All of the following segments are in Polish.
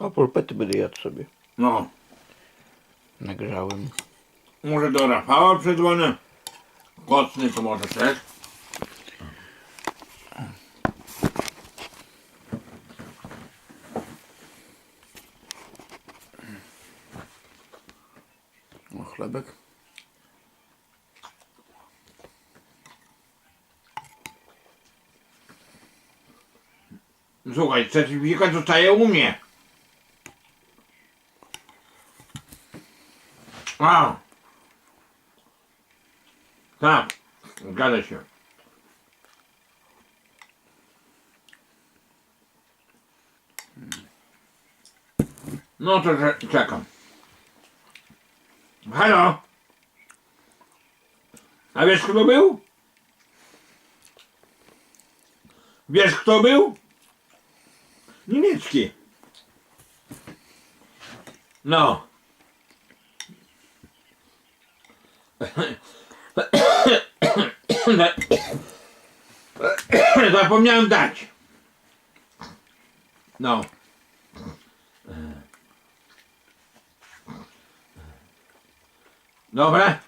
A polpety będę jadł sobie. No, Nagrzałem. może do Rafała przedzwonię. Kocny to może też. O, chlebek. Słuchaj, certyfikat zostaje u mnie. A. Tak, zgadza się. No to czekam. Halo? A wiesz kto był? Wiesz kto był? Niemiecki. No. Zapomniałem dać. No. Dobra.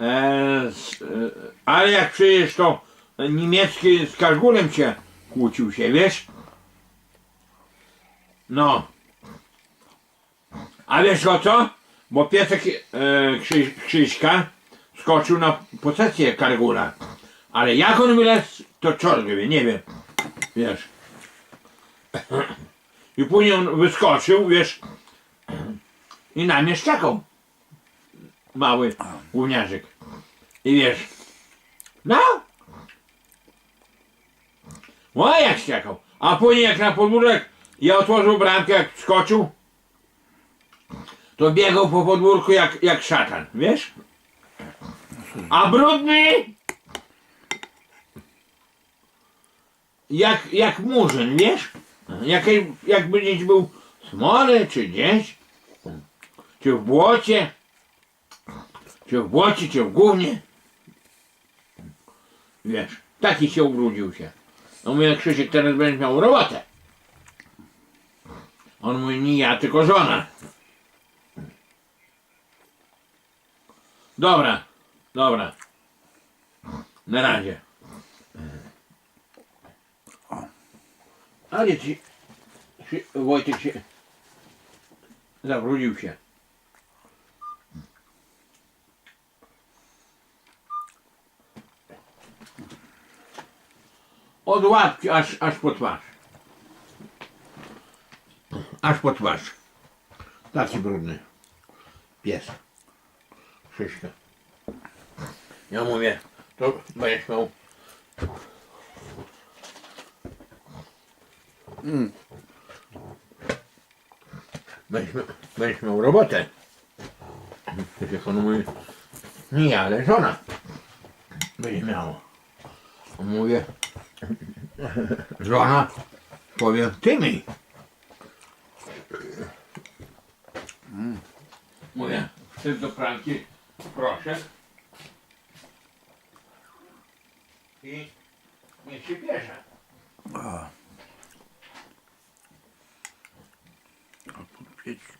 E, e, ale jak przyjedziesz to niemiecki z Kargulem się kłócił się, wiesz? No. A wiesz o co? Bo piesek e, Krzyś, Krzyśka skoczył na posesję Kargula. Ale jak on wylazł, to czort wie, nie wiem. Wiesz. I później on wyskoczył, wiesz, i na mnie szczekał. Mały gówniarzyk. I wiesz, no. O, jak szczekał. A później jak na podwórek ja otworzył bramkę, jak skoczył, to biegał po podwórku jak, jak szatan, wiesz? A brudny jak, jak murzyn, wiesz? Jak, jakby gdzieś był w smole, czy gdzieś, czy w błocie, czy w błocie, czy w gównie. Wiesz, taki się ubrudził się. No mówię, Krzysiek, teraz będziesz miał robotę. On mówi, nie ja, tylko żona. Dobra, dobra. Na razie. Ale ci, ci Wojtek się zawrócił się. Od łapki aż, aż po twarz. Aż po twarz. Taki brudny. Pies. Krzyśka. Ja mówię, to będziesz miał Będziesz miał, będziesz miał robotę. On mówi, nie ja, ale żona będzie miała. On mówię, żona powie, ty mi. Mówię, chcesz do pranki? Proszę. I niech się bierze. Pieczki.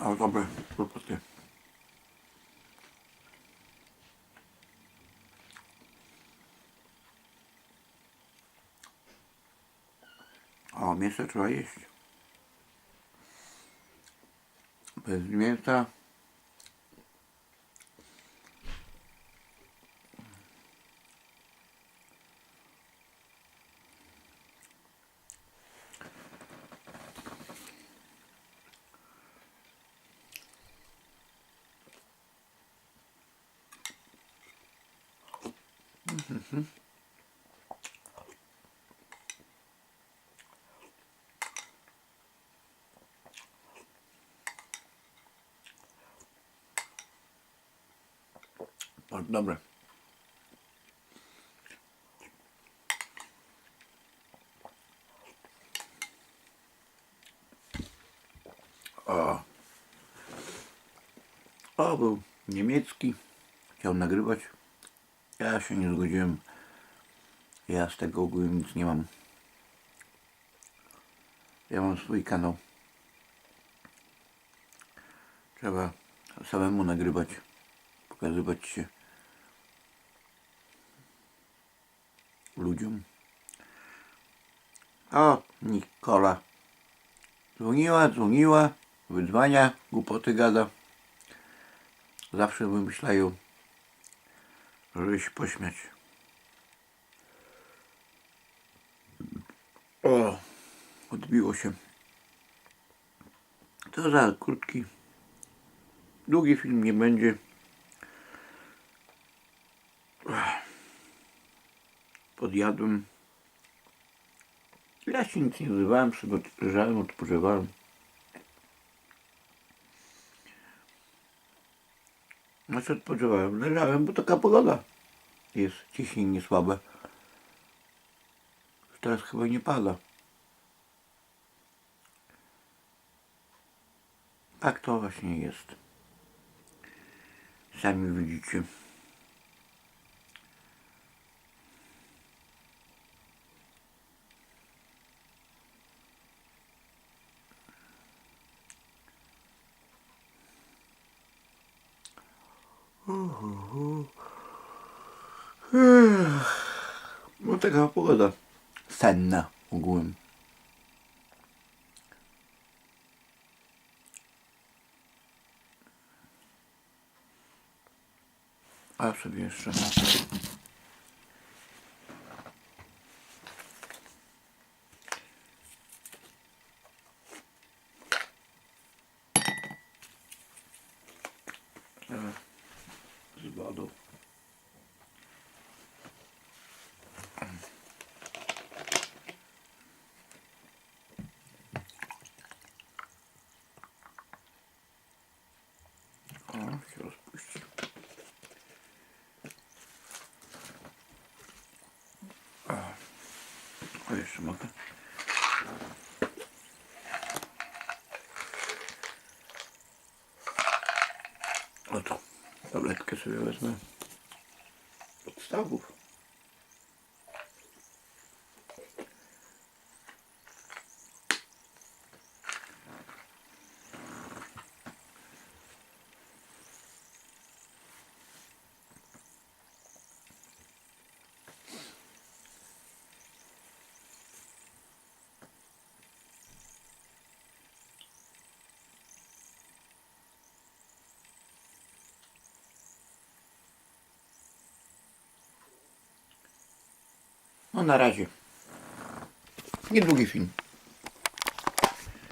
Ale dobre kłopoty. O, mięso trzeba jeść. Bez mięsa Mhm. No, dobre. O. o, był niemiecki, chciał nagrywać. Ja się nie zgodziłem. Ja z tego ogólnie nic nie mam. Ja mam swój kanał. Trzeba samemu nagrywać. Pokazywać się ludziom. O, Nikola. Dzwoniła, dzwoniła, wydzwania, głupoty gada. Zawsze wymyślają, żeby się pośmiać. O, odbiło się. To za krótki, długi film nie będzie. Podjadłem. Ja się nic nie odzywałem, sobie leżałem, odpoczywałem. Znaczy odpoczywałem, leżałem, bo taka pogoda jest, ciśnienie słabe. Teraz chyba nie pada. Tak to właśnie jest. Sami widzicie. No taka pogoda. Senna ogółem. A sobie jeszcze. rozpuścił. O, jeszcze mogę. Oto, tabletkę sobie wezmę Podstawów. No na razie. Niedługi film.